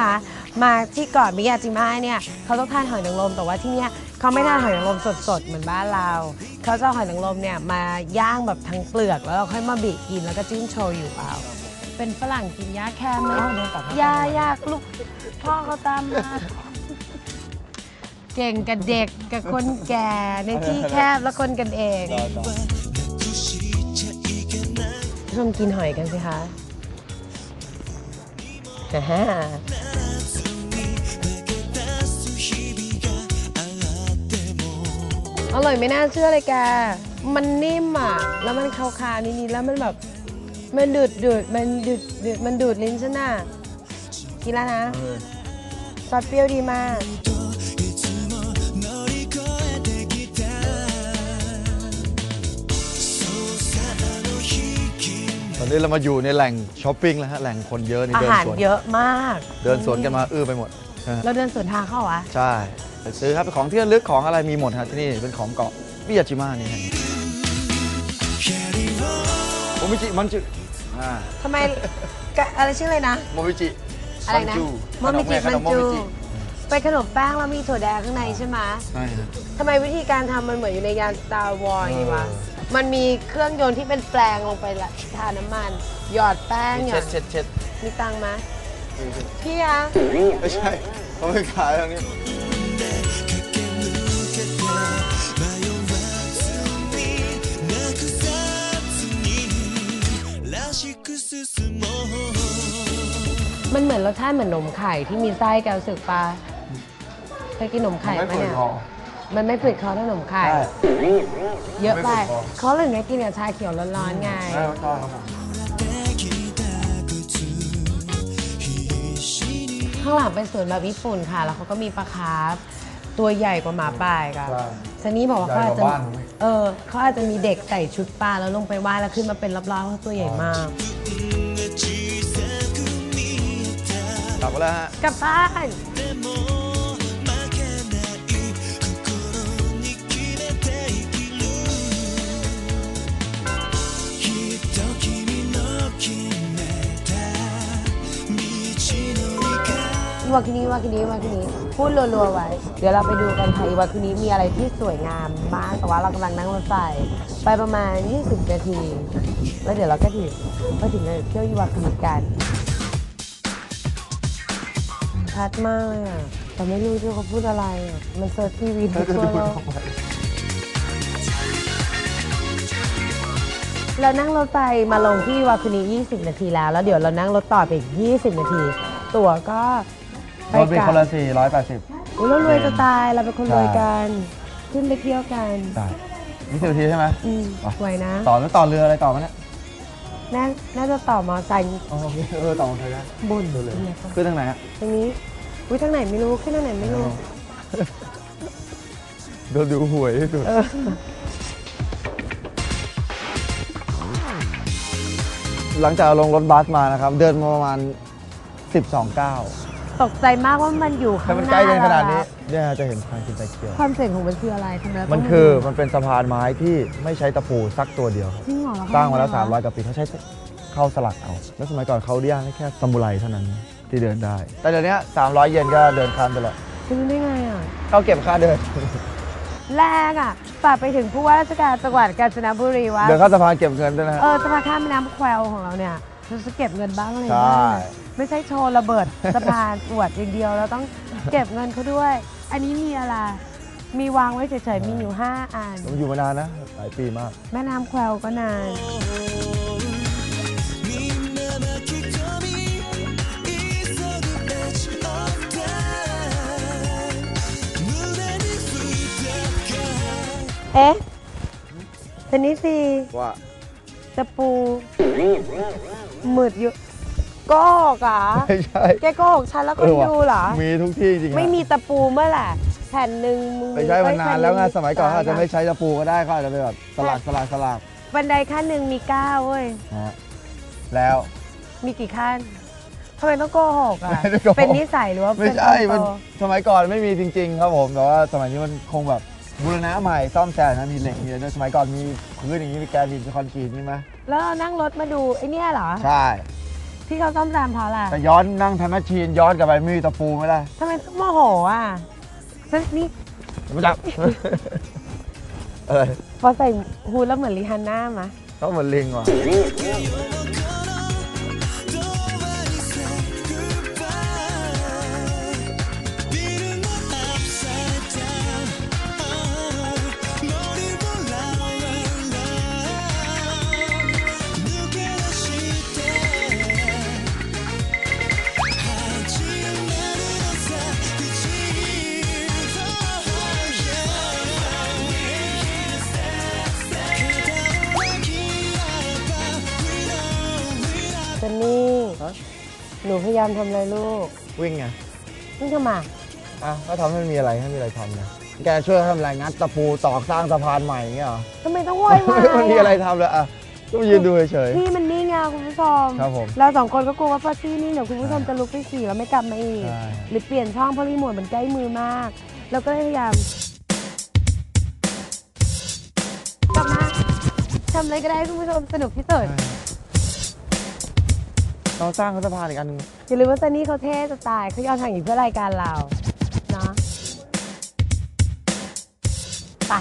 คะ มาที่เกาะมิยาจิมะเนี่ยเขาต้องทานหอยนางรมแต่ว่าที่เนี่ยเขาไม่ทานหอยนางรมสดๆเหมือนบ้านเราเขาจะเอาหอยนางรมเนี่ยมาย่างแบบทั้งเปลือกแล้วเราค่อยมาบีบกินแล้วก็จิ้มโชยุเอาเป็นฝรั่งกินยาแค่ไหมยายากลูกพ่อเขาตามมาเก่งกับเด็กกับคนแก่ในที่แคบและคนกันเองชมกินหอยกันสิคะฮ่า อร่อยไม่น่าเชื่อเลยแก มันนิ่มอะ แล้วมันคาวๆนิดๆแล้วมันแบบ มันดูดดูดมันดูดดูดมันดูดลิ้นฉันน่ะกินแล้วนะ ซอสเปรี้ยวดีมาก อนนี้เรามาอยู่ในแหล่งช้อปปิ้งแล้วฮะแหล่งคนเยอะนี่อาเดินหารสวนเยอะมาก เดินสวนกันมาอื้อไปหมดนะฮะเราเดินสวนทางเข้าเหรอะ ใช่ไปซื้อครับของที่ระลึกของอะไรมีหมดฮะที่นี่เป็นของเกาะมิยาจิมะนี่ฮะโมมิจิมันจุอ่าทำไมกะอะไรชื่ออะไรนะ โมมิจิอะไรนะมัจูโมมิจิขมันโโจูเป็นขนมแป้งแล้วมีถั่วแดงข้างในใช่ไหมใช่ฮะ ทำไมวิธีการทำมันเหมือนอยู่ในยาน Star Wars อย่างงี้วะ เออ มันมีเครื่องยนต์ที่เป็นแปลงลงไปละทาน้ำมัน หยอดแป้งหยเช็อดดเช็ดเช็ดมีตังค์ไหมพี่อะไม่ใช่เขาไม่ขายตรงนี้ มันเหมือนรสชาติเหมือนนมไข่ที่มีไส้แกรู้สึกปะเคยกินนมไข่ไม่ไหมเปิดเนี่ยคอ มันไม่ฝืดคอเท่าขนมไข่ใช่เยอะไปไม่ฝืดคอ เขาเลยไงกินกับชาเขียวร้อนๆไง ใช่ใช่ครับผมข้างหลังเป็นสวนแบบญี่ปุ่นค่ะ แล้วเขาก็มีปลาคาร์ฟตัวใหญ่กว่าหมาป่าอีกับใช่ซันนี่บอกว่าเขาอาจจะใหญ่กว่าบ้านผมอีก เออเขาอาจจะมีเด็กใส่ชุดปลาแล้วลงไปว่ายแล้วขึ้นมาเป็นรอบๆเพราะตัวใหญ่มาก กลับมาแล้วฮะกลับบ้าน วาคินีวาคินีวาคินีพูดรัวๆไว้ เดี๋ยวเราไปดูกันค่ะอีวาคินีมีอะไรที่สวยงามมากแต่ว่าเรากำลังนั่งรถไฟไปประมาณ 20 นาที แล้วเดี๋ยวเราก็ถึงไปถึงเที่ยวอีวาคินีกันชัดมากเลยอะแต่ไม่รู้ที่เขาพูดอะไรอะมันเซิร์ชทีวีทุกตัวแล้วเรานั่งรถไฟมาลงที่วาคุนี20 นาทีแล้ว แล้วเดี๋ยวเรานั่งรถต่อไปอีก 20 นาที ตั๋วก็ ไปรถเป็นกลัคนละสี่ร้อยแปดสิบอุ้ยเรารวยจะตายเราเป็นคนรวยกัน ขึ้นไปเที่ยวกันได้ยี่สิบนาทีใช่ไหม อืมอะไหวนะต่อแล้วต่อเรืออะไรต่อไหมเนี่ยน่าน่าจะต่อมอไซค์อ๋อโอเคเออต่อมาเธอได้บุญดูเลยขึ้นทางไหนฮะตรงนี้อุ้ยทางไหนไม่รู้ขึ้นทางไหนไม่รู้โดนดูหวยที่สุดเออหลังจากลงรถบัสมานะครับ เดินมาประมาณ 12ก้าว ตกใจมากว่ามันอยู่ถ้าข้างมันหใกน้าล้กันขนาดนี้เรเนี่ยจะเห็นทางกินไตเกียวความเจ๋งของมันคืออะไรทำไมเราต้มันงคือมันเป็นสะพานไม้ที่ไม่ใช้ตะปูสักตัวเดียวครับจริงเหรอสร้างมาแล้วเขทำไ300กว่าปีเขาใช้เข้าสลักเอา แล้วสมัยก่อนเขาอนุญาตให้แค่ซามูไรเท่านั้นที่เดินได้ แต่เดี๋ยวนี้300 เยนก็เดินข้ามไปแล้วคุณรู้ได้ไงอะ เขาเก็บค่าเดิน แรกอะฝากไปถึงผู้ว่าราชการจังหวัดกาญจนบุรีว่า เดินข้ามสะพานเก็บเงินด้วยนะฮะ เออสะพานข้ามแม่น้ำแควของเราเนี่ยเราจะเก็บเงินบ้างอะไรใช่ บ้าง ไม่ใช่โชว์ระเบิดสะพานอวดอย่างเดียว เราต้องเก็บเงินเขาด้วย อันนี้มีอะไร มีวางไว้เฉยๆ มีอยู่ 5อัน ผมอยู่มานานนะ หลายปีมาก แม่น้ำแควก็นาน เอ๊ะเป็นนี่สิว่าตะปูหมืดอยู่ โกหกเหรอไม่ใช่แกโกหกฉันแล้วคนว่ะดูเหรอ มีทุกที่จริงๆไม่มีตะปูเมื่อไหร่แผ่นหนึ่งมือไม่ใช่มันนานแล้วไงเอ้สมัยก่อนเขาอาจจะตไม่ใช้ตะปูก็ได้เขาอาจจะไปแบบสลักสลักสลักบันไดขั้นหนึ่งมีเก้าเว้ยนะฮะแล้วมีกี่ขั้นทำไมต้องโกหกอะไม่ได้โกหกเป็นนิสัยหรือว่าไม่เป็นใช่คมันนโตสมัยก่อนไม่มีจริง ๆ ครับผมแต่ว่าสมัยนี้มันคงแบบบูรณะใหม่ซ่อมแซมนะมีเหล็กมีอะไรด้วยสมัยก่อนมีพื้นอย่างนี้มีแกนดินมีคอนกรีตนี่ไหมแล้วเรานั่งรถมาดูไอ้เนี่ยเหรอใช่ ที่เขาซ่อมแซมเพราะอะไรแต่ย้อนนั่งทำแมชชีนย้อนกลับไปไม่มีตะปูไม่ได้ทำไมต้องโมโหอะฉันนี่ไม่จับเออพอใส่ฮูดแล้วเหมือนริฮันน่ามะต้องเหมือนลิงว่ะ นูพยายามทำอะไรลูกวิ่งไงนี่ทำไมอะก็ทำให้มันมีอะไรให้มีอะไรทำนะแกช่วยทำอะไรงัดตะปูตอกสร้างสะพานใหม่อย่างเงี้ยเหรอทำไมต้องโวยวายมันมีอะไรทำเลยอะก็มายืนดูเฉย พี่มันนี่ไงคุณผู้ชม ครับผมเราสองคนก็กลัวว่าพอที่นี่เดี๋ยวคุณผู้ชมจะลุกไปขี่แล้วไม่กลับมาอีก ใช่ หรือเปลี่ยนช่องเพราะรีโมทมันใกล้มือมากแล้วก็พยายามกลับมาทำอะไรก็ได้ให้คุณผู้ชมสนุกที่สุดๆ เราสร้างสะพานอีกอันหนึงอย่าลืมว่าซันนี่เขาเท่จะตายเขายอมทำอย่างอีกเพื่อรายการเราเนาะไป